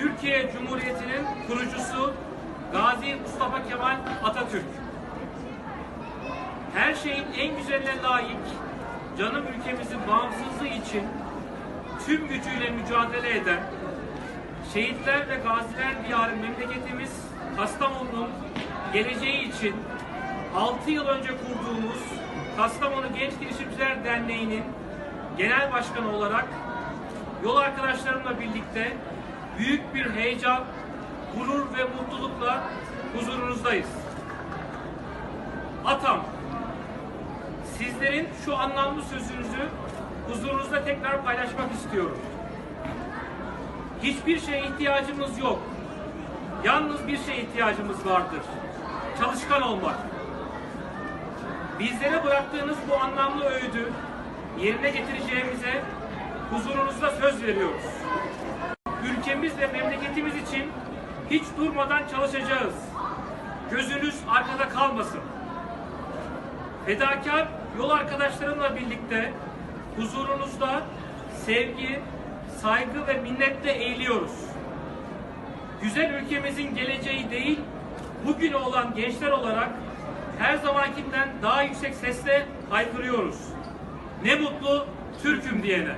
Türkiye Cumhuriyeti'nin kurucusu Gazi Mustafa Kemal Atatürk. Her şeyin en güzeline layık, canım ülkemizin bağımsızlığı için tüm gücüyle mücadele eden, şehitler ve gaziler diyarı memleketimiz Kastamonu'nun geleceği için 6 yıl önce kurduğumuz Kastamonu Genç Girişimciler Derneği'nin genel başkanı olarak yol arkadaşlarımla birlikte büyük bir heyecan, gurur ve mutlulukla huzurunuzdayız. Atam, sizlerin şu anlamlı sözünüzü huzurunuzda tekrar paylaşmak istiyorum. Hiçbir şeye ihtiyacımız yok. Yalnız bir şeye ihtiyacımız vardır. Çalışkan olmak. Bizlere bıraktığınız bu anlamlı öğüdü yerine getireceğimize huzurunuzda söz veriyoruz. Ülkemiz ve memleketimiz için hiç durmadan çalışacağız. Gözünüz arkada kalmasın. Fedakar yol arkadaşlarımla birlikte huzurunuzda sevgi, saygı ve minnetle eğiliyoruz. Güzel ülkemizin geleceği değil, bugünü olan gençler olarak her zamankinden daha yüksek sesle haykırıyoruz. Ne mutlu Türk'üm diyene.